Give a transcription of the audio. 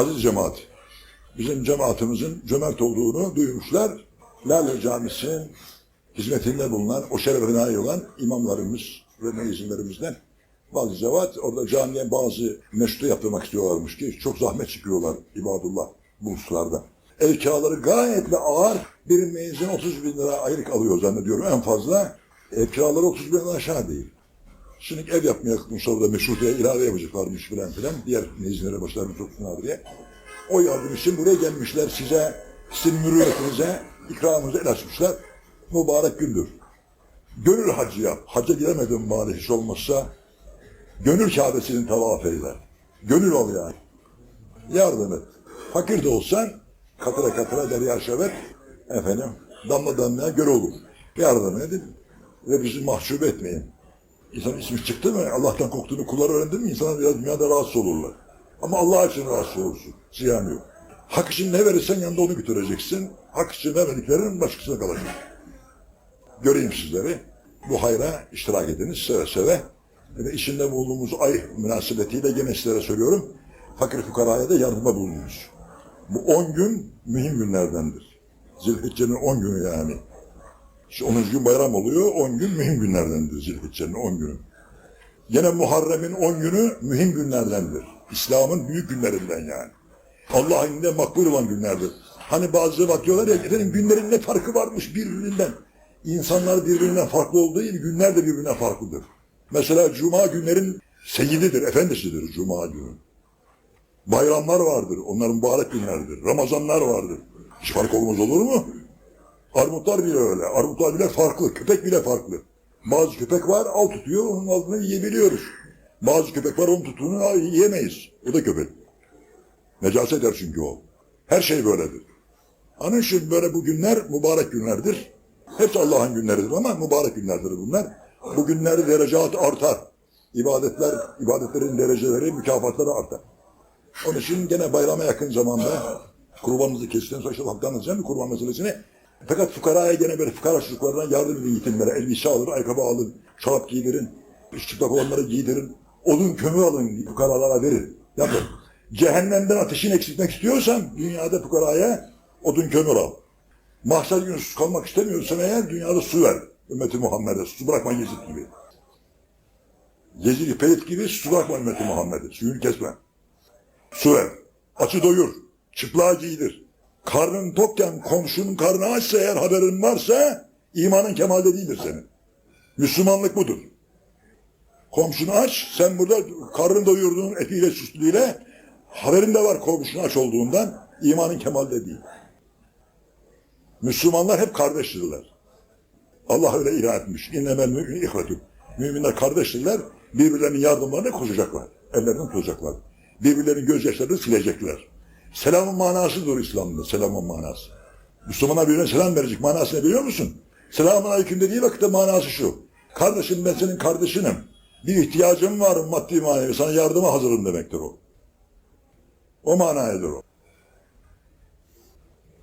Aziz cemaat, bizim cemaatimizin cömert olduğunu duymuşlar. Lale Camisi'nin hizmetinde bulunan, o şerefe nail olan imamlarımız ve meyzinlerimizden bazı zevat orada camiye bazı meşru yaptırmak istiyorlarmış ki çok zahmet çıkıyorlar ibadullah bu hususlarda. Ev kiraları gayet de ağır. Bir meyzin 30 bin lira aylık alıyor zannediyorum en fazla. Ev kiraları 30 bin lira aşağı değil. Şimdi ev yapmaya kalkmışlar orada meşruteye ilave yapacaklarmış filan filan. Diğer meyzinlere başlarını soksunlar diye. O yardım için buraya gelmişler size, sizin mürüvvetinize, ikramınıza el açmışlar. Mübarek gündür. Gönül hacı yap. Hacca gidemedin bari hiç olmazsa. Gönül Kabe'sinin tavaf eyle. Gönül ol yani. Yardım et. Fakir de olsan katıra katıra derya şevet efendim damla damlaya göl olur. Yardım edin ve bizi mahcup etmeyin. İnsan ismi çıktı mı Allah'tan korktuğunu kullar öğrendi mi insanlar biraz dünyada rahatsız olurlar. Ama Allah için rahatsız olursun. Ziyan yok. Hak için ne verirsen yanında onu götüreceksin. Hak için vermediklerin başkasına kalacak. Göreyim sizleri. Bu hayra iştirak ediniz seve seve. Ve içinde bulunduğumuz ay münasebetiyle gene sizlere söylüyorum. Fakir fukaraya da yardıma bulununuz. Bu 10 gün mühim günlerdendir. Zilhicce'nin 10 günü yani. İşte 10. gün bayram oluyor, 10 gün mühim günlerdendir Zilhicce'nin 10 günü. Gene Muharrem'in 10 günü mühim günlerdendir. İslam'ın büyük günlerinden yani. Allah'ın indinde makbul olan günlerdir. Hani bazı vakit diyorlar ya, efendim günlerin ne farkı varmış birbirinden. İnsanlar birbirinden farklı olduğu gibi günler de birbirinden farklıdır. Mesela Cuma günlerin seyyididir, efendisidir Cuma günü. Bayramlar vardır, onların mübarek günlerdir. Ramazanlar vardır. Hiç fark olmaz olur mu? Armutlar bile öyle. Armutlar bile farklı. Köpek bile farklı. Bazı köpek var, al tutuyor, onun altını yiyebiliyoruz. Bazı köpek var, onun tutuğunu al, yiyemeyiz. O da köpek. Necaset eder çünkü o. Her şey böyledir. Onun için böyle bu günler mübarek günlerdir. Hepsi Allah'ın günleridir ama mübarek günlerdir bunlar. Bu günlerde derecat artar. İbadetler, ibadetlerin dereceleri, mükafatları artar. Onun için gene bayrama yakın zamanda kurbanınızı inşallah haktan edeceğim kurban meselesini. Fakat fukaraya gene böyle fukara çocuklarına yardım edin yetimlere. Elbise alın, ayakkabı alın, şarap giydirin, çıplak olanları giydirin. Odun kömür alın, fukaralara verin. Yapın. Cehennemden ateşini eksiltmek istiyorsan dünyada fukaraya odun kömür al. Mahşer günü sus kalmak istemiyorsan eğer dünyada su ver. Ümmeti Muhammed'e su bırakma Yezid gibi. Yezid Peyit gibi su bırakma ümmeti Muhammed'e. Suyunu kesme. Su ver. Açı doyur. Çıplağı giydir. Karnın tokken komşunun karnı açsa eğer haberin varsa imanın kemalde değildir senin. Müslümanlık budur. Komşunu aç, sen burada karnını doyurduğun etiyle süslüyle haberin de var komşunun aç olduğundan imanın kemalde değil. Müslümanlar hep kardeştirler. Allah öyle ilan etmiş. İnnemel mümin ihvetü. Müminler kardeştirler. Birbirlerinin yardımlarına koşacaklar. Ellerinden tutacaklar. Birbirlerinin gözyaşlarını silecekler. Selamın manasıdır İslam'da. Selamın manası. Müslümanlar birbirine selam verecek. Manasını biliyor musun? Selamun aleyküm dediği vakitte manası şu. Kardeşim ben senin kardeşinim. Bir ihtiyacım var maddi manevi. Sana yardıma hazırım demektir o. O manayadır o.